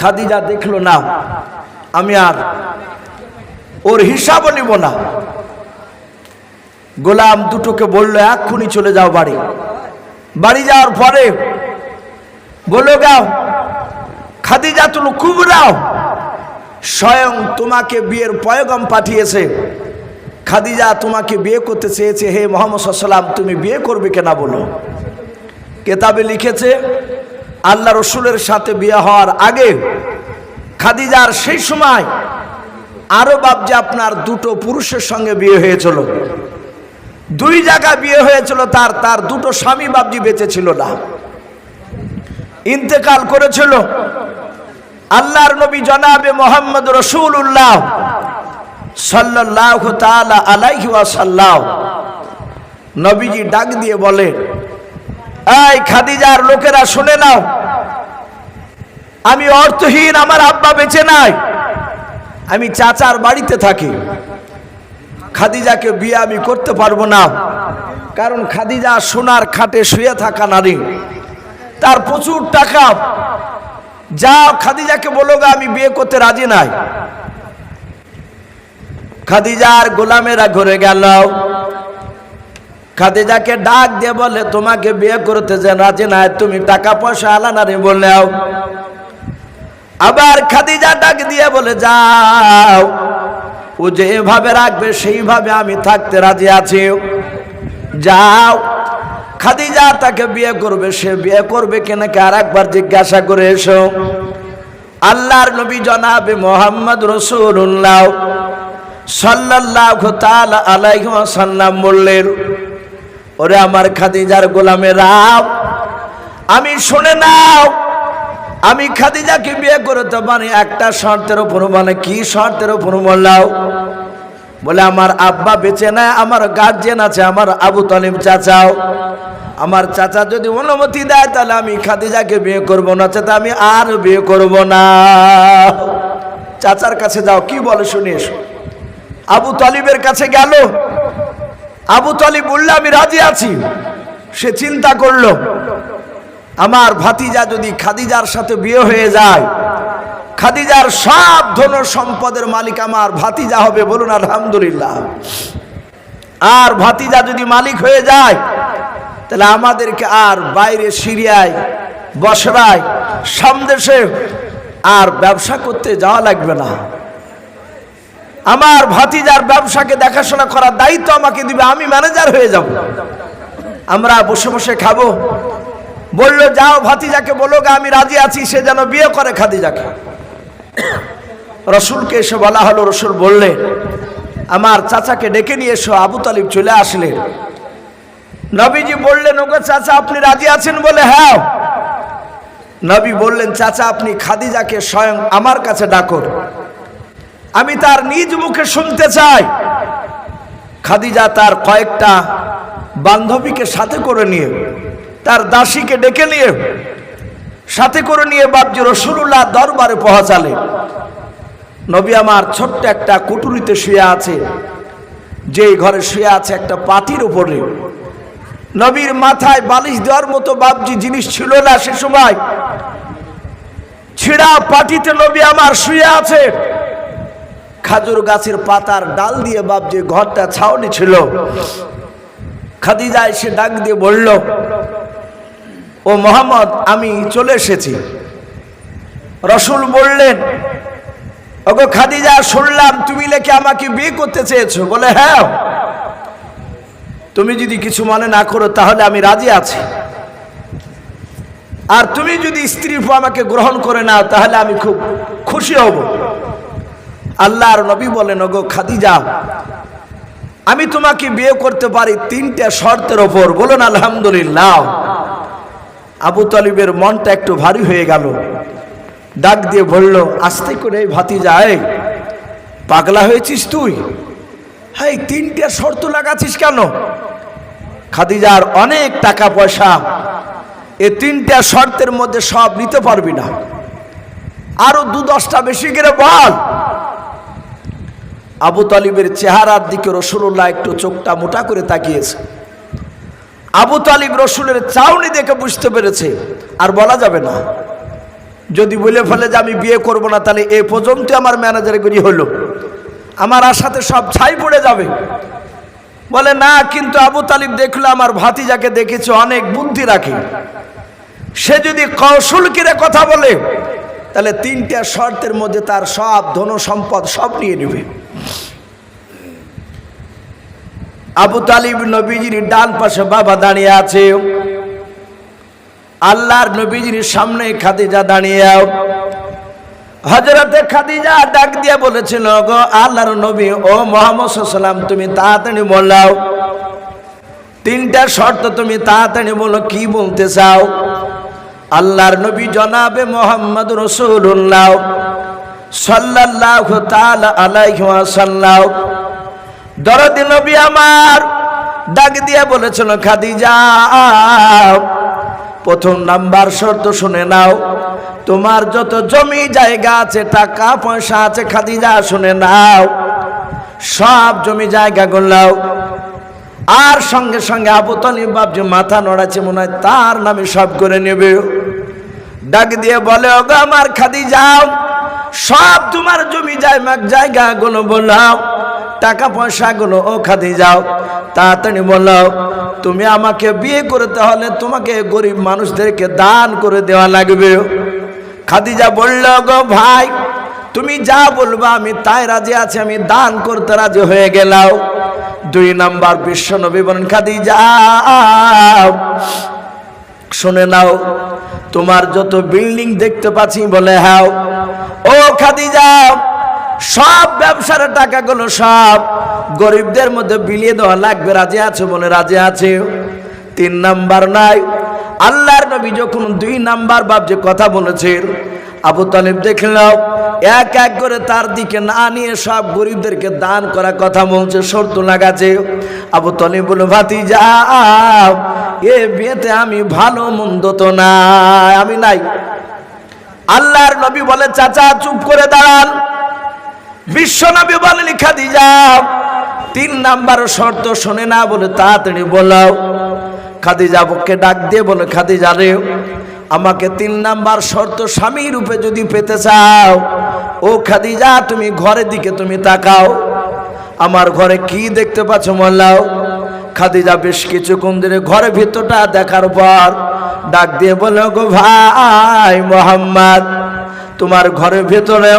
খাদিজা দেখল না, আমি আর ওর হিসাবও নিব না। গোলাম দুটোকে বলল, এক্ষুনি চলে যাও বাড়ি। বাড়ি যাওয়ার পরে বলো গাও খাদিজা তুল কুবরাও স্বয়ং তোমাকে বিয়ের পয়গম পাঠিয়েছে। খাদিজা তোমাকে বিয়ে করতে চেয়েছে। হে মোহাম্মদ সাল্লাম তুমি বিয়ে করবে কেনা বলো? কেতাবে লিখেছে আল্লাহ রসুলের সাথে বিয়ে হওয়ার আগে খাদিজার সেই সময় আরও বাবজে আপনার দুটো পুরুষের সঙ্গে বিয়ে হয়েছিল। দুই জায়গা বিয়ে হয়েছিল, তার তার দুটো স্বামী বাবজি বেঁচে ছিল না। ইন্তেকাল করেছিল। আল্লাহর নবী জনাবে মোহাম্মদ রসুল্লাহ সাল্লাহ তালা আলাইহি ওয়াসাল্লাহ নবীজি ডাক দিয়ে বলে এই খাদিজার লোকেরা শুনে নাও। আমি অর্থহীন আমার আব্বা বেঁচে নাই। আমি চাচার বাড়িতে থাকি। খাদিজাকে বিয়ে আমি করতে পারব না। কারণ খাদিজা সোনার খাটে শুয়ে থাকা নারী। তার প্রচুর টাকা। যা খাদিজাকে বলো গা, আমি বিয়ে করতে রাজি নাই। খাদিজার গোলামেরা ঘুরে গেল। খাদিজাকে ডাক দিয়ে বলে, তোমাকে বিয়ে করতে যে রাজি নাই, তুমি টাকা পয়সা আলানা রে? বললেও আবার খাদিজা ডাক দিয়ে বলে, যাও। ও যেভাবে রাখবে, সেইভাবে আমি থাকতে রাজি আছি। যাও। খাদিজা তাকে বিয়ে করবে, সে বিয়ে করবে কেন আর একবার জিজ্ঞাসা করে এসো। আল্লাহর নবী জনাবে মোহাম্মদ রসুল্লাহ সাল্লাহ তাল আলাইসাল্লাম বললেন ওরে আমার খাদিজার গোলামে রাম আমি শুনে নাও, আমি খাদিজাকে বিয়ে করতে পারি একটা শর্তের উপর মানে কি শর্তের উপর বললাও? বলে, আমার আব্বা বেঁচে নেয় আমার গার্জেন আছে, আমার আবু তালিম চাচাও। আমার চাচা যদি অনুমতি দেয়, তাহলে আমি খাদিজাকে বিয়ে করব না, চাচা, আমি আর বিয়ে করব না। চাচার কাছে যাও, কি বলে শুনিস আবু তালিবের কাছে গেল। আবু তালিব বললে আমি রাজি আছি। সে চিন্তা করল, আমার ভাতিজা যদি খাদিজার সাথে বিয়ে হয়ে যায়, খাদিজার সব ধন সম্পদের মালিক আমার ভাতিজা হবে বলুন আলহামদুলিল্লাহ। আর ভাতিজা যদি মালিক হয়ে যায়, তাহলে আমাদেরকে আর বাইরে সিরিয়ায়, বসরায়, সামদেশে আর ব্যবসা করতে যাওয়া লাগবে না। আমার ভাতিজার ব্যবসাকে দেখাশোনা করার দায়িত্ব আমাকে দিবে, আমি ম্যানেজার হয়ে যাব। আমরা বসে বসে খাব। বলল, যাও ভাতিজাকে বলো আমি রাজি আছি, সে যেন বিয়ে করে খাদিজাকে। রসুলকে এসে বলা হলো, রসুল বললেন আমার চাচাকে ডেকে নিয়ে এসো, আবু তালিব চলে আসলেন নবীজি বললেন, ওগো চাচা, আপনি রাজি আছেন বলে? হ্যাঁ। নবী বললেন, চাচা, আপনি খাদিজাকে স্বয়ং আমার কাছে ডাকুন আমি তার নিজ মুখে শুনতে চাই। খাদিজা তার কয়েকটা বান্ধবীকে সাথে করে নিয়ে, তার দাসীকে ডেকে নিয়ে, সাথে করে নিয়ে বাবজি রসুল্লাহ দরবারে পৌঁছালে। নবী আমার ছোট্ট একটা কুটুরিতে শুয়ে আছে, যেই ঘরে শুয়ে আছে একটা পাটির উপরে। নবীর মাথায় বালিশ দেওয়ার মতো বাবজি জিনিস ছিল না সে সময়। ছিড়া পাটিতে নবী আমার শুয়ে আছে। খাজুর গাছের পাতার ডাল দিয়ে বাবজি ঘরটা ছাউনি ছিল, খাদিজা এসে ডাক দিয়ে বলল, ও মোহাম্মদ, আমি চলে এসেছি। রসুল বললেন, ওগো খাদিজা, শুনলাম তুমি লেখে আমাকে বিয়ে করতে চেয়েছো। বলে হ্যাঁ। তুমি যদি কিছু মনে না করো, তাহলে আমি রাজি আছি। আর তুমি যদি স্ত্রী আমাকে গ্রহণ করে নাও, তাহলে আমি খুব খুশি হব। আল্লাহর নবী বলেন, ওগো খাদিজা, আমি তোমাকে বিয়ে করতে পারি তিনটা শর্তের ওপর। বলুন, আলহামদুলিল্লাহ। আবু তালিবের মনটা একটু ভারী হয়ে গেল। ডাক দিয়ে বলল, আস্তে করে ভাতি যায় পাগলা হয়েছিস তুই? হ্যাঁ তিনটা শর্ত লাগাচ্ছিস কেন? খাদিজার অনেক টাকা পয়সা এ তিনটা শর্তের মধ্যে সব নিতে পারবি না। আরও দু দশটা বেশি করে বল। আবু তালিবের চেহারার দিকে রসুল্লাহ একটু চোখটা মোটা করে তাকিয়েছে। আবু তালিব রসুলের চাউনি দেখে বুঝতে পেরেছে, আর বলা যাবে না। যদি বলে ফেলে যে আমি বিয়ে করব না, তাহলে এ পর্যন্ত আমার ম্যানেজার ম্যানেজারগিরি হলো। আমার আশাতে সব ছাই পড়ে যাবে। বলে, না, কিন্তু আবু তালিব দেখল আমার ভাতিজাকে দেখেছে অনেক বুদ্ধি রাখে। সে যদি কৌশল কিরে কথা বলে, তাহলে তিনটা শর্তের মধ্যে তার সব ধন সম্পদ সব নিয়ে নেবে। আবু তালিব নবীজির ডান পাশে বাবা দাঁড়িয়ে আছে। আল্লাহর নবীজির সামনে খাদিজা দাঁড়িয়ে। হজরতে খাদিজা ডাক দিয়ে বলেছিল গো আল্লাহর নবী, ও মোহাম্মদ সাল্লাম তুমি তাড়াতাড়ি বললাও। তিনটা শর্ত তুমি তাড়াতাড়ি বলো, কি বলতে চাও? আল্লাহর নবী জনাবে মোহাম্মদ রসুল্লাহ সাল্লাহ তাল আলাইসাল্লাহ দরদি নবী আমার ডাক দিয়ে বলেছিল, খাদিজা, প্রথম নাম্বার শর্ত শুনে নাও। তোমার যত জমি জায়গা আছে, টাকা পয়সা আছে, খাদিজা, শুনে নাও। সব জমি জায়গা করলাও আর সঙ্গে সঙ্গে আবু তলিব বাবজি মাথা নড়াচ্ছে, মনে হয় তার নামে সব করে নেবে। ডাক দিয়ে বলে, ওগো আমার খাদি যাও সব তোমার জমি জায়গা গুলো বললাম টাকা পয়সা গুলো ও খাদি যাও তাড়াতাড়ি বলো তুমি আমাকে বিয়ে করতে হলে তোমাকে গরিব মানুষদেরকে দান করে দেওয়া লাগবে। খাদিজা বলল, গো ভাই, তুমি যা বলবা, আমি তাই রাজি আছি, আমি দান করতে রাজি হয়ে গেলাম। দুই নাম্বার বিশ্ব নবী বলেন, খাদিজা, শুনে নাও, তোমার যত বিল্ডিং দেখতে পাচ্ছি বলে হ্যাঁ ও খাদিজা সব ব্যবসার টাকাগুলো সব গরিবদের মধ্যে বিলিয়ে দেওয়া লাগবে, রাজি আছে বলে রাজি আছে? তিন নাম্বার নাই। আল্লাহর নবী যখন দুই নাম্বার বাপ যে কথা বলেছেন, আবু তালিব দেখল এক এক করে তার দিকে না নিয়ে সব গরিবদেরকে দান করা কথা বলছে, শর্ত লাগাছে আবু তালিব বলে ভাতি যা এ বিয়েতে আমি ভালো মন্দ তো না আমি নাই। আল্লাহর নবী বলে, চাচা, চুপ করে দাঁড়ান। বিশ্ব নবী বলে লিখা দি যাও। তিন নাম্বার শর্ত শোনে না বলে তাড়াতাড়ি বলাও খাদিজা বকে ডাক দিয়ে বলে, খাদিজা রে, আমাকে তিন নাম্বার শর্ত স্বামী রূপে যদি পেতে চাও, ও খাদিজা, তুমি ঘরের দিকে তুমি তাকাও। আমার ঘরে কি দেখতে পাচ্ছ মোল্লাও খাদিজা বেশ কিছুক্ষণ ধরে ঘরের ভিতরটা দেখার পর ডাক দিয়ে বলে, গো ভাই মোহাম্মদ, তোমার ঘরের ভেতরে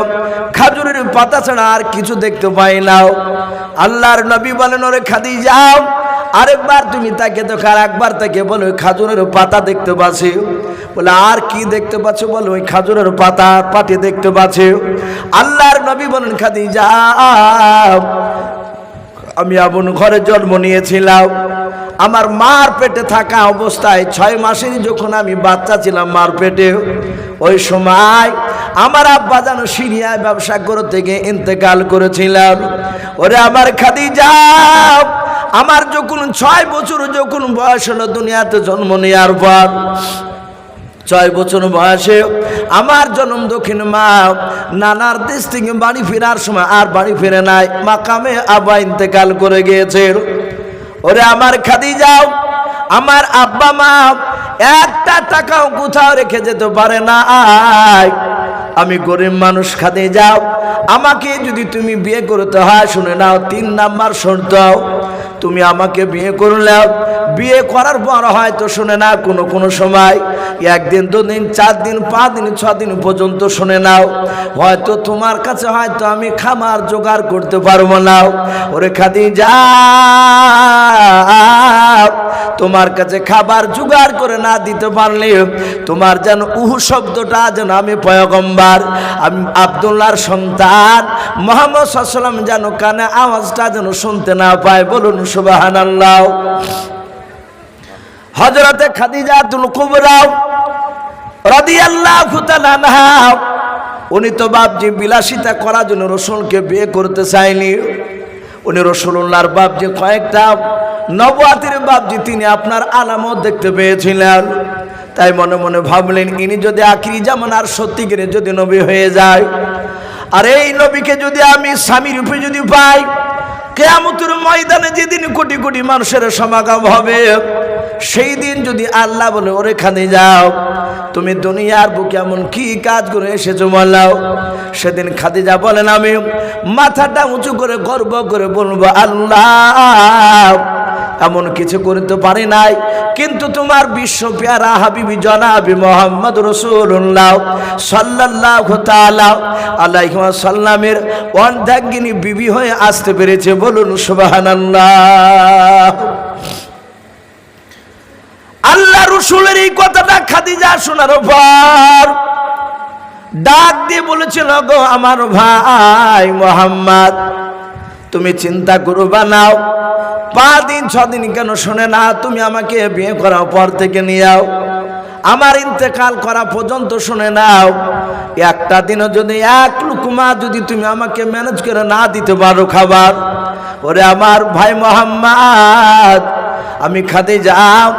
খাজুরের পাতা ছাড়া আর কিছু দেখতে পাই নাও আল্লাহর নবী বলেন, ওরে খাদি যাও আরেকবার তুমি তাকে দেখো, আর একবার তাকে বলো, ওই খাজুরের পাতা দেখতে পাচ্ছি। বলে, আর কি দেখতে পাচ্ছ বলো, ওই খাজুরের পাতা, পাটি দেখতে পাচ্ছি। আল্লাহর নবী বলেন খাদি যাও আমি আপন ঘরে জন্ম নিয়েছিলাম। আমার মার পেটে থাকা অবস্থায় ছয় মাসের যখন আমি বাচ্চা ছিলাম মার পেটে, ওই সময় আমার আব্বা যেন সিরিয়ায় ব্যবসা করে থেকে ইন্তেকাল করেছিলাম ওরে আমার খাদি যাও আমার যখন ছয় বছর যখন বয়স হলো দুনিয়াতে জন্ম নেওয়ার পর, ছয় বছর বয়সে আমার জন্ম দক্ষিণ মা নানার দেশ থেকে বাড়ি ফেরার সময় আর বাড়ি ফিরে নাই, মাকামে আবা ইন্তেকাল করে গিয়েছে ওরে আমার খাদি যাও আমার আব্বা মা, একটা টাকাও কোথাও রেখে যেতে পারে না আমি গরিব মানুষ খাদে যাও আমাকে যদি তুমি বিয়ে করতে হয়, শুনে নাও, তিন নাম্বার শর্ত। তুমি আমাকে বিয়ে করলেও, বিয়ে করার পর হয়তো শুনে না কোনো কোনো সময়, একদিন, দুদিন চার দিন পাঁচ দিন ছ দিন পর্যন্ত শুনে নাও, হয়তো তোমার কাছে হয়তো আমি খামার জোগাড় করতে পারব না। ওরে খাদি যা তোমার কাছে খাবার জোগাড় করে না দিতে পারলে, তোমার যেন উহু শব্দটা যেন আমি পয়গম্বার, আমি আবদুল্লাহর সন্তান, মোহাম্মদ সাল্লাম যেন কানে আওয়াজটা যেন শুনতে না পায়, বলুন সুবাহান আল্লাহ হজরতে খাদিজা তুল কুবরাও রাদিয়াল্লাহু তাআলা উনি তো বাপজি বিলাসিতা করার জন্য রসুলকে বিয়ে করতে চাইনি উনি রসুল্লাহর বাপজি কয়েকটা নবাতির বাপজি তিনি আপনার আলামত দেখতে পেয়েছিলেন। তাই মনে মনে ভাবলেন, ইনি যদি আখিরি যেমন আর সত্যিকারে যদি নবী হয়ে যায়, আর এই নবীকে যদি আমি স্বামী রূপে যদি পাই কেয়ামতের ময়দানে যেদিন কোটি কোটি মানুষের সমাগম হবে, সেই দিন যদি আল্লাহ বলে, ওর এখানে যাও, তুমি দুনিয়ার বুকে এমন কি কাজ করে এসেছ বলাও সেদিন খাদিজা বলেন, আমি মাথাটা উঁচু করে গর্ব করে বলব, আল্লাহ এমন কিছু করতে পারি নাই। কিন্তু তোমার বিশ্ব পেয়ারা হাবিবি জনাবি মোহাম্মদ রসুল্লাহ সাল্লাহ তালা আলাইহ সাল্লামের অর্ধাঙ্গিনী বিবি হয়ে আসতে পেরেছে। বলুন সুবাহান আল্লাহ রসুলের এই কথাটা খাদিজা শোনার পর ডাক দিয়ে বলেছিল, গো আমার ভাই মোহাম্মদ তুমি চিন্তা করবা নাও পাঁচ দিন ছ দিন কেন শোনে না? তুমি আমাকে বিয়ে করার পর থেকে নিয়ে যাও আমার ইন্তেকাল করা পর্যন্ত শুনে নাও একটা দিনও যদি এক লুকুমা যদি তুমি আমাকে ম্যানেজ করে না দিতে পারো খাবার। ওরে আমার ভাই মোহাম্মদ, আমি খাতে যাও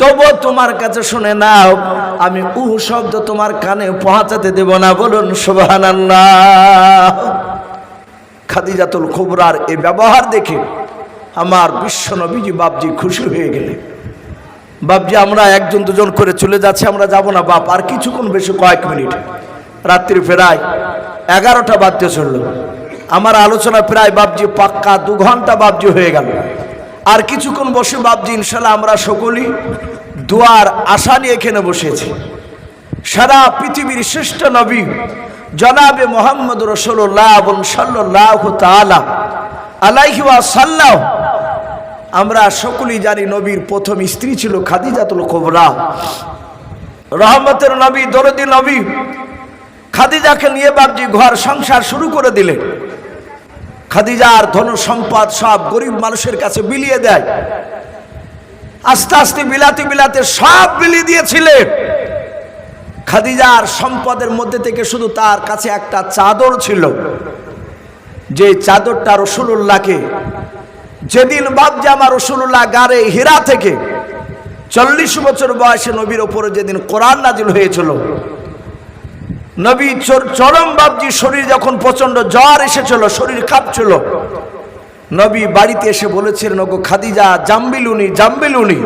তবু তোমার কাছে শুনে নাও আমি উহ শব্দ তোমার কানে পৌঁছাতে দেব না, বলুন সুবাহান খাদিজাতুল খুবরার এই ব্যবহার দেখে আমার বিশ্ব নবীজি বাপজি খুশি হয়ে গেলে। বাপজি, আমরা একজন দুজন করে চলে যাচ্ছি, আমরা যাব না বাপ, আর কিছুক্ষণ বেশি কয়েক মিনিট। রাত্রি ফেরায় এগারোটা বাদ্য চলল। আমার আলোচনা প্রায় বাপজি পাক্কা দু ঘণ্টা বাপজি হয়ে গেল। আর কিছুক্ষণ বসে বাপজি ইনশাল্লাহ আমরা সকলেই দুয়ার আশা নিয়ে এখানে বসেছি। সারা পৃথিবীর শ্রেষ্ঠ নবী জনাবে মোহাম্মদ রসোল্লাহ সাল্লাহ সাল্লাহ আমরা সকলেই জানি নবীর প্রথম স্ত্রী ছিল খাদিজাতুল কোবরা। রহমতের নবী, দরদি নবী খাদিজাকে নিয়ে বাবজি ঘর সংসার শুরু করে দিলেন খাদিজার ধন সম্পদ সব গরিব মানুষের কাছে বিলিয়ে দেয়। আস্তে আস্তে বিলাতে বিলাতে সব বিলিয়ে দিয়েছিলেন খাদিজার সম্পদের মধ্যে থেকে শুধু তার কাছে একটা চাদর ছিল। যে চাদরটা রসুল্লাহকে যেদিন বাপজামা রসুল্লাহ গারে হীরা থেকে চল্লিশ বছর বয়সে নবীর ওপরে যেদিন কোরআন নাজিল হয়েছিল, নবী চরম বাবজি শরীর যখন প্রচণ্ড জ্বর এসেছিল, শরীর কাঁপছিল, নবী বাড়িতে এসে বলেছিলেন, ওগো খাদিজা, জাম্বিলুনি জাম্বিলুনি,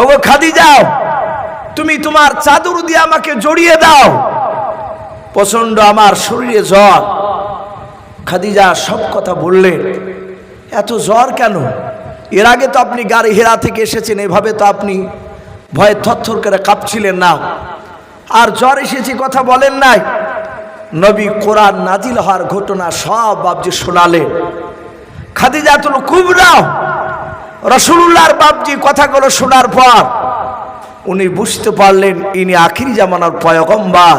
ওগো খাদিজাও তুমি তোমার চাদর দিয়ে আমাকে জড়িয়ে দাও। প্রচণ্ড আমার শরীরে জ্বর। খাদিজা সব কথা বললেন। এত জ্বর কেন? এর আগে তো আপনি গাড়ি হেরা থেকে এসেছেন, এভাবে তো আপনি ভয়ে থরথর করে কাঁপছিলেন না। আর জ্বর এসেছে কথা বলেন নাই। নবী কোরআন নাজিল হওয়ার ঘটনা সব বাবজি শোনালেন। খাদিজা খাদিজাতুল কুবরা রসুল্লাহর বাবজি কথাগুলো শোনার পর উনি বুঝতে পারলেন ইনি আখিরি জামানার পয়গম্বার।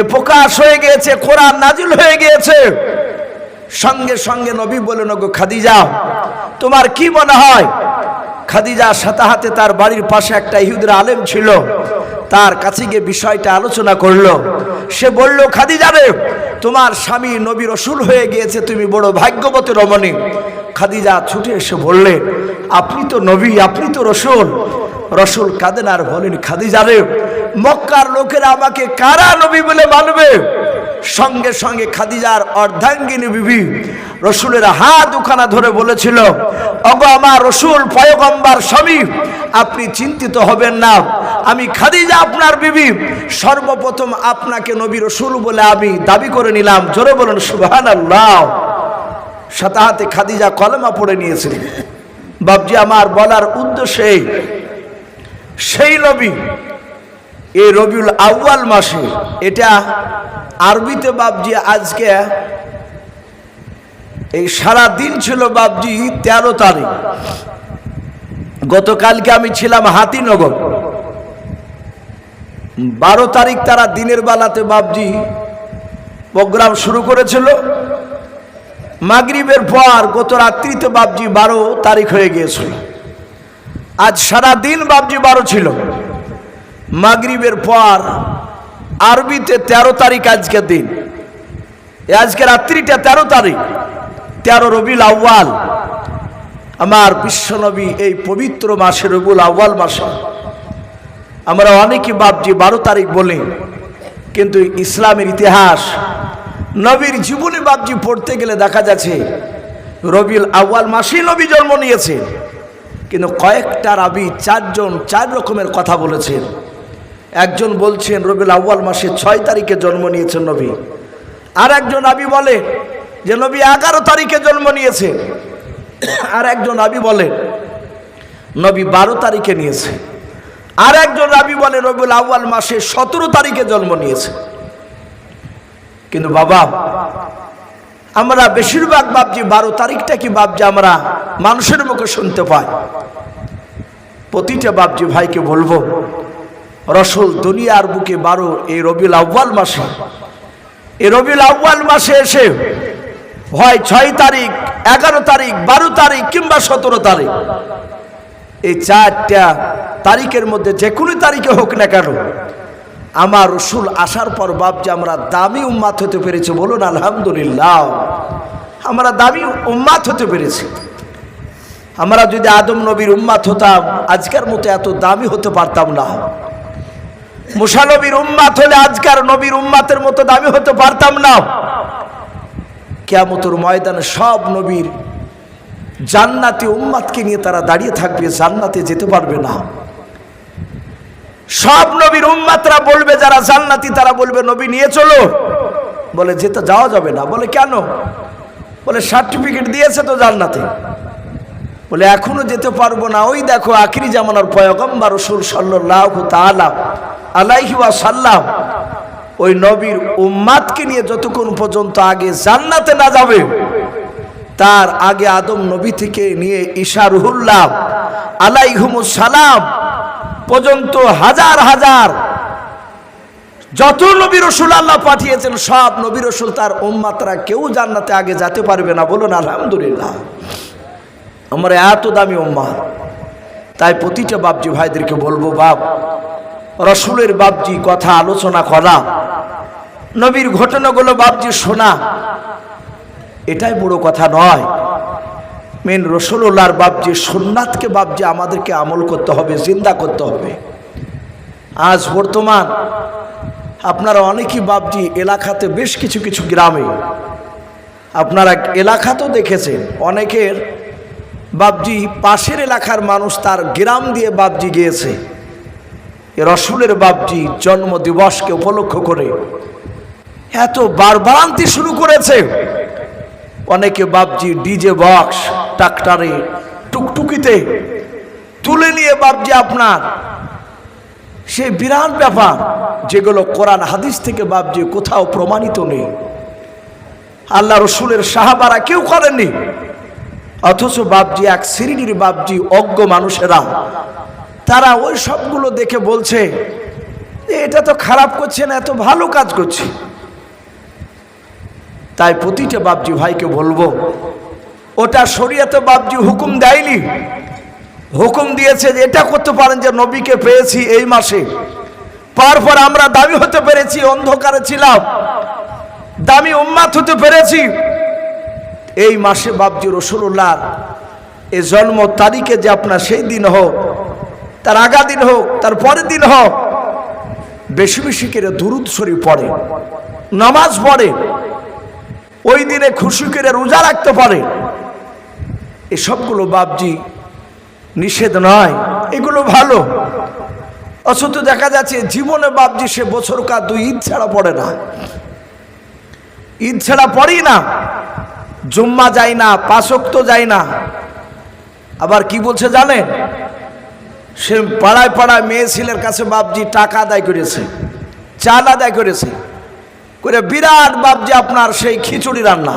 এ প্রকাশ হয়ে গিয়েছে কোরআন নাজিল হয়ে গিয়েছে সঙ্গে সঙ্গে নবী বলে নগো খাদিজা, তোমার কি মনে হয়? খাদিজা সাথে হাতে তার বাড়ির পাশে একটা ইহুদের আলেম ছিল। তার কাছে গিয়ে বিষয়টা আলোচনা করল। সে বলল, খাদিজা রে, তোমার স্বামী নবী রসুল হয়ে গিয়েছে, তুমি বড় ভাগ্যবতী রমণী। খাদিজা ছুটে এসে বললে, আপনি তো নবী, আপনি তো রসুল রসুল কাঁদেন আর বলেন খাদিজা রে মক্কার লোকেরা আমাকে কারা নবী বলে মানবে? সঙ্গে সঙ্গে খাদিজার অর্ধাঙ্গিনী বিবি রসুলের হাত দুখানা ধরে বলেছিল অগ আমার রসুল, পয়গম্বার, স্বামী, আপনি চিন্তিত হবেন না। আমি খাদিজা আপনার বিবি। সর্বপ্রথম আপনাকে নবী রসুল বলে আমি দাবি করে নিলাম। জোরে বলুন সুবাহান আল্লাহ সাতাহাতে খাদিজা কলমা পড়ে নিয়েছিলেন বাবজি আমার বলার উদ্দেশ্যে সেই নবী এই রবিউল আউয়াল মাসে, এটা আরবিতে বাবজি আজকে এই সারা দিন ছিল বাবজি তেরো তারিখ। গতকালকে আমি ছিলাম হাতিনগর। বারো তারিখ তারা দিনের বেলাতে বাবজি প্রোগ্রাম শুরু করেছিল। মাগরিবের পর গত রাত্রিতে বাবজি বারো তারিখ হয়ে গিয়েছিল। আজ সারা দিন বাবজি বারো ছিল। মাগরিবের পর আরবিতে ১৩ তারিখ আজকের দিন। আজকে রাত্রিটা ১৩ তারিখ, তেরো রবিল আউ্বাল আমার বিশ্বনবী এই পবিত্র মাসে রবিউল আউ্বাল মাসে। আমরা অনেকে বাবজি বারো তারিখ বলি, কিন্তু ইসলামের ইতিহাস, নবীর জীবনে বাবজি পড়তে গেলে দেখা যাচ্ছে, রবিউল আউয়াল মাসেই নবী জন্ম নিয়েছে। কিন্তু কয়েকটা রাবি চারজন, চার রকমের কথা বলেছেন। একজন বলছেন, রবিউল আউয়াল মাসে ছয় তারিখে জন্ম নিয়েছেন নবী। আর একজন রাবি বলে যে, নবী এগারো তারিখে জন্ম নিয়েছে আর একজন রাবি বলে, নবী বারো তারিখে নিয়েছে আর একজন রাবি বলে, রবিউল আউয়াল মাসে সতেরো তারিখে জন্ম নিয়েছে কিন্তু বাবা, আমরা বেশিরভাগ ভাবছি বারো তারিখটা কি ভাবছি আমরা মানুষের মুখে শুনতে পাই প্রতিটা বাবজি ভাইকে বলব, রসুল দুনিয়ার বুকে বারো, এই রবিল আউ্বাল মাসে। এই রবিল আউ্বাল মাসে এসে হয় ছয় তারিখ, এগারো তারিখ, বারো তারিখ কিংবা সতেরো তারিখ। এই চারটা তারিখের মধ্যে যে কোনো তারিখে হোক না কেন, আমার রসুল আসার পর বাপজি আমরা দামি উম্মাত হতে পেরেছি বলুন, আলহামদুলিল্লাহ। আমরা দামি উম্মাত হতে পেরেছি। আমরা যদি আদম নবীর উম্মাত হতাম, আজকের মতো এত দামি হতে পারতাম না। মুসা নবীর উম্মাত হলে আজকার নবীর উম্মাতের মতো দামি হতে পারতাম না। কেয়ামতর ময়দানে সব নবীর জান্নাতি উম্মাতকে নিয়ে তারা দাঁড়িয়ে থাকবে, জান্নাতে যেতে পারবে না। সব নবীর উম্মাতরা বলবে, যারা জান্নাতি, তারা বলবে, নবী, নিয়ে চলো। বলে, যেতে যাওয়া যাবে না। বলে, কেন? বলে, সার্টিফিকেট দিয়েছে তো জান্নাতে। বলে, এখনও যেতে পারব না। ওই দেখো, আখিরি জামানার পয়গম্বর রসুল সাল্লাহ তালা আলাইহি সাল্লাম ওই নবীর উম্মাদকে নিয়ে যতক্ষণ পর্যন্ত আগে জান্নাতে না যাবে, তার আগে আদম নবী থেকে নিয়ে ঈশা রুহুল্লাহ আলাইহুমুস সালাম পর্যন্ত হাজার হাজার যত নবী রসুল আল্লাহ পাঠিয়েছেন, সব নবী রসুল তার উম্মাতরা কেউ জান্নাতে আগে যেতে পারবে না। বলুন, আলহামদুলিল্লাহ। আমরা এত দামি উম্মাদ তাই প্রতিটা বাবজি ভাইদেরকে বলব, বাপ, রসুলের বাবজি কথা আলোচনা করা, নবীর ঘটনাগুলো বাবজি শোনা। এটাই বড় কথা নয়। মেন রসুল্লাহর বাবজি সোননাথকে বাবজি আমাদেরকে আমল করতে হবে, জিন্দা করতে হবে। আজ বর্তমান আপনারা অনেকই বাবজি এলাকাতে বেশ কিছু কিছু গ্রামে। আপনারা এলাকাতেও দেখেছেন, অনেকের বাবজি পাশের এলাকার মানুষ তার গ্রাম দিয়ে বাবজি গিয়েছে। রসুলের বাবজি জন্ম দিবসকে উপলক্ষ করে এত বারবারান্তি শুরু করেছে। অনেকে বাবজি ডিজে বক্স, ট্রাক্টারে, টুকটুকিতে তুলে নিয়ে বাবজি আপনার। সে বিরাট ব্যাপার যেগুলো কোরআন হাদিস থেকে বাবজি কোথাও প্রমাণিত নেই। আল্লাহ রসুলের সাহাবারা কেউ করেননি। অথচ বাবজি এক শ্রেণির বাপজি অজ্ঞ মানুষেরা। তারা ওই সবগুলো দেখে বলছে এটা তো খারাপ করছে না, এত ভালো কাজ করছে। তাই প্রতিটা বাবজি ভাইকে বলব, ওটা শরীয়তে বাবজি হুকুম দেয়নি। হুকুম দিয়েছে যে এটা করতে পারেন যে নবীকে পেয়েছি এই মাসে। পার আমরা দামি হতে পেরেছি, অন্ধকারে ছিলাম। দামি উম্মাত হতে পেরেছি। এই মাসে বাবজি রসুল্লাহ এই জন্ম তারিখে যে আপনার সেই দিন হোক, তার আগা দিন হোক, তার পরের দিন হোক, বেশি বেশি করে দুরুদ শরীফ পড়ে, নামাজ পড়ে, ওই দিনে খুশি করে রোজা রাখতে পারে। এসবগুলো বাবজি নিষেধ নয়, এগুলো ভালো। অথচ দেখা যাচ্ছে জীবনে বাবজি সে বছর কা দুই ঈদ ছাড়া পড়ে না। ঈদ ছাড়া পড়ি না। জুম্মা যায় না পাশক্ত যায় না। আবার কি বলছে জানেন? সে পাড়ায় পাড়ায় মেয়ে ছেলের কাছে বাপজি টাকা আদায় করেছে চাল আদায় করেছে। করে বিরাট বাপজি আপনার সেই খিচুড়ি রান্না।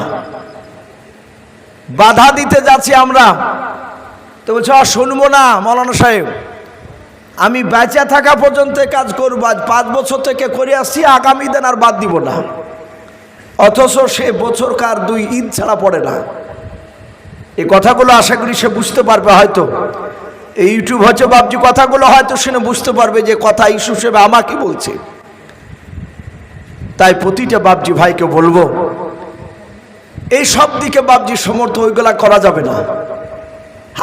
বাধা দিতে যাচ্ছি আমরা। তো বলছে "আ, শুনব না মৌলানা সাহেব। আমি বেঁচে থাকা পর্যন্ত কাজ করব। আজ পাঁচ বছর থেকে করে আসছি আগামী দিন আর বাদ দিব না। অথচ সে বছরকার দুই ঈদ ছাড়া পড়ে না। এই কথাগুলো আশা করি সে বুঝতে পারবে হয়তো। এই ইউটিউব হচ্ছে বাবজি কথাগুলো হয়তো শুনে বুঝতে পারবে যে কথা ইস্যু হিসেবে আমাকে বলছে। তাই প্রতিটা বাবজি ভাইকে বলব, এই সব দিকে বাবজি সমর্থ ওইগুলা করা যাবে না।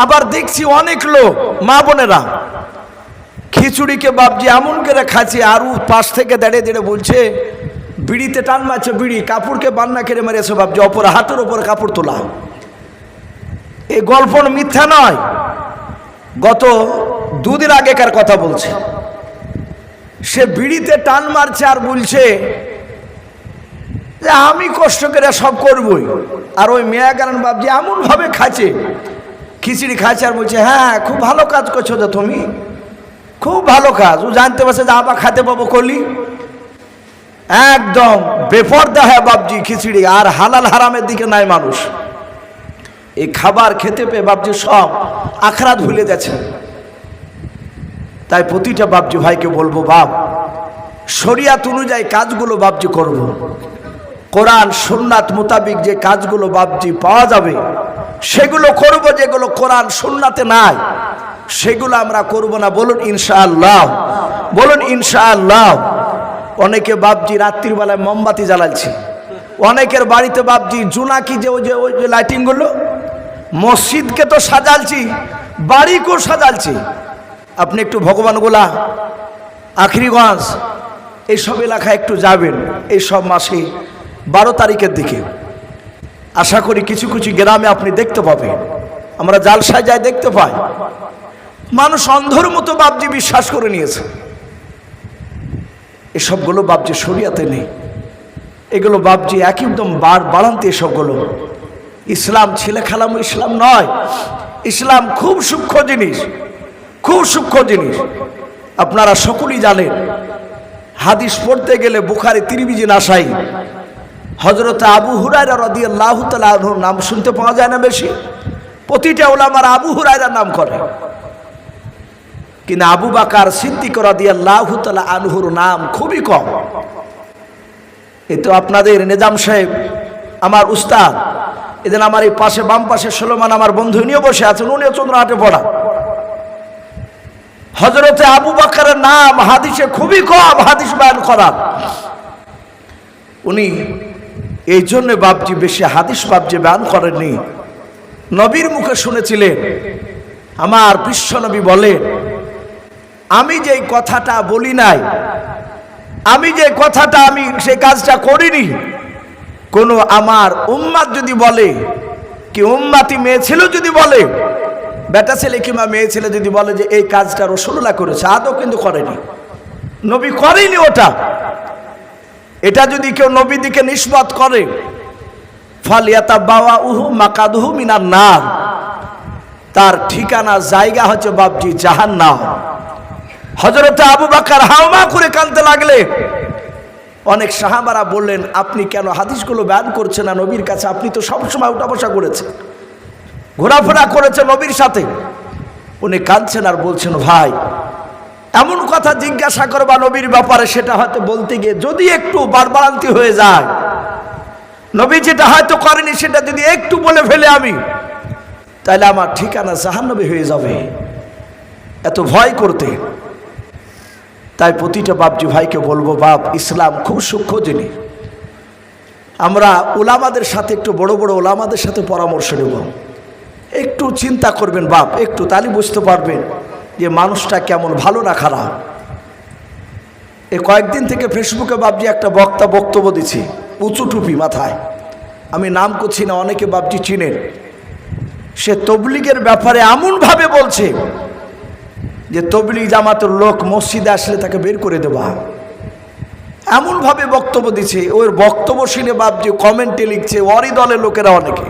আবার দেখছি অনেক লোক, মা বোনেরা, খিচুড়িকে বাবজি এমন করে খাচ্ছে আরও পাশ থেকে দাঁড়িয়ে দাঁড়িয়ে বলছে বিড়িতে টান মারছে বিড়ি, কাপড়কে বান্না কেড়ে মেরেছে বাবজি অপর হাতের ওপর কাপড় তোলা। এই গল্প মিথ্যা নয়। গত দুদিন আগেকার কথা বলছে। সে বিড়িতে টান মারছে আর বলছে যে, আমি কষ্ট করে সব করবই। আর ওই মেয়া কারণ বাবজি এমনভাবে খাচ্ছে, খিচড়ি খাচ্ছে আর বলছে হ্যাঁ খুব ভালো কাজ করছ তো তুমি। খুব ভালো কাজ। ও জানতে পারছে যে, আবার খাতে পাবো কলি। একদম বেপর্দা হয় বাবজি খিচুড়ি। আর হালাল হারামের দিকে নাই মানুষ। এই খাবার খেতে পেয়ে বাবজি সব আখরাত ভুলে গেছে। তাই প্রতিটা বাবজি ভাইকে বলব, বাপ, শরিয়াত অনুযায়ী কাজগুলো বাবজি করব। কোরআন, সুন্নাত মোতাবিক যে কাজগুলো বাবজি পাওয়া যাবে, সেগুলো করব যেগুলো কোরআন, সুন্নাতে নাই। সেগুলো আমরা করব না। বলুন ইনশাআল্লাহ। বলুন ইনশাআল্লাহ। অনেকে বাবজি রাত্রির বেলায় মোমবাতি জ্বালাচ্ছে। অনেকের বাড়িতে বাবজি জুনাকি যে ওই যে ওই যে লাইটিংগুলো? মসজিদকে তো সাজালছি, বাড়িকেও সাজালছি। আপনি একটু ভগবানগুলা, আখরিগঞ্জ, এইসব এলাকায় একটু যাবেন এই সব মাসে বারো তারিখের দিকে। আশা করি কিছু কিছু গ্রামে আপনি দেখতে পাবেন। আমরা জালসায় যাই দেখতে পাই। মানুষ অন্ধর মতো বাবজি বিশ্বাস করে নিয়েছে। এসবগুলো বাবজি শরিয়াতে নেই। এগুলো বাবজি একদম বার বাড়ান্তি এসবগুলো। ইসলাম ছেলে খেলাম ইসলাম নয়। ইসলাম খুব সূক্ষ্ম জিনিস। খুব সূক্ষ্ম জিনিস। আপনারা সকলেই জানেন, হাদিস পড়তে গেলে বুখারি তিরিবিজি নাসাই। হজরত আবু হুরায়রা তালুর নাম শুনতে পাওয়া যায় না বেশি। প্রতিটা ওলামার আবু হুরায়রার নাম করে। কিন্তু আবু বাকার সিদ্দিক রদি আল্লাহ তালা আনহুর নাম খুবই কম। এ তো আপনাদের নিজাম সাহেব, আমার উস্তাদ এদিন আমার এই পাশে, বাম পাশে সোলমান আমার বন্ধু নিয়ে বসে আছেন, উনিও চন্দ্রহাটে পড়া। হজরতে আবু বাকারের নাম হাদিসে খুবই কম, হাদিস বায়ন করার উনি এই জন্য বাবজি বেশি হাদিস বাবজি বায়ন করেননি। নবীর মুখে শুনেছিলেন, আমার বিশ্ব নবী বলেন আমি যে কথাটা বলি নাই, আমি যে কথাটা আমি সে কাজটা করিনি, কোনো আমার উম্মাদ যদি বলে, কি উম্মাতি মেয়ে ছিল যদি বলে, বেটা ছেলে কিংবা মেয়ে ছেলে যদি বলে যে এই কাজটা রসুল্লাহ করেছে, আদৌ কিন্তু করেনি। নবী করেনি ওটা। এটা যদি কেউ নবী দিকে নিষ্পত করে ফালিয়াতা বাবা উহু মাকাদুহু মিনার নাম তার ঠিকানা, জায়গা হচ্ছে বাবজি জাহান হজরতে আবু বাকার হাওমা করে কানতে লাগলে। অনেক সাহাবারা বললেন, আপনি কেন হাদিসগুলো ব্যান করছেন না নবীর কাছে? আপনি তো সবসময় উঠা বসা করেছেন। ঘোরাফেরা করেছে নবীর সাথে। উনি কাঁদছেন আর বলছেন, ভাই, এমন কথা জিজ্ঞাসা করবা নবীর ব্যাপারে, সেটা হয়তো বলতে গিয়ে যদি একটু বারবারান্তি হয়ে যায়। নবী যেটা হয়তো করেনি, সেটা যদি একটু বলে ফেলে আমি তাহলে আমার ঠিকানা জাহান্নবী হয়ে যাবে। এত ভয় করতে তাই প্রতিটা বাপজি ভাইকে বলব, বাপ, ইসলাম খুব সূক্ষ্ম জিনিস আমরা ওলামাদের সাথে একটু বড় বড় ওলামাদের সাথে পরামর্শ নেব। একটু চিন্তা করবেন, বাপ, একটু তাহলে বুঝতে পারবেন যে মানুষটা কেমন ভালো না খারাপ। এ কয়েকদিন থেকে ফেসবুকে বাপজি একটা বক্তা বক্তব্য দিছি উঁচু টুপি মাথায়। আমি নাম করছি না, অনেকে বাপজি চিনেন। সে তবলিগের ব্যাপারে এমনভাবে বলছে যে তবলিগ জামাতের লোক মসজিদে আসলে তাকে বের করে দেবা। এমনভাবে বক্তব্য দিচ্ছে ওর বক্তব্য শুনে বাপজি কমেন্টে লিখছে ওরই দলের লোকেরা অনেকে।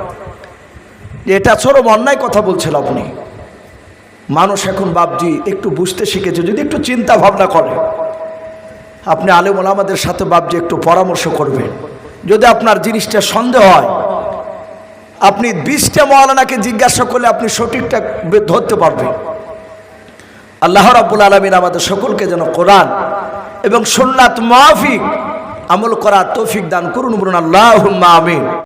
যে এটা চরম অন্যায় কথা বলছিল আপনি। মানুষ এখন বাপজি একটু বুঝতে শিখেছে, যদি একটু চিন্তা ভাবনা করে। আপনি আলেম আমাদের সাথে বাপজি একটু পরামর্শ করবেন। যদি আপনার জিনিসটা সন্দেহ হয়, আপনি বিশটা মহালানাকে জিজ্ঞাসা করলে আপনি সঠিকটা ধরতে পারবেন। আল্লাহ রাব্বুল আলমিন আমাদের সকলকে যেন কোরআন এবং সুন্নাত মাহফিক আমল করা তৌফিক দান করুন, বলুন আল্লাহ আমিন।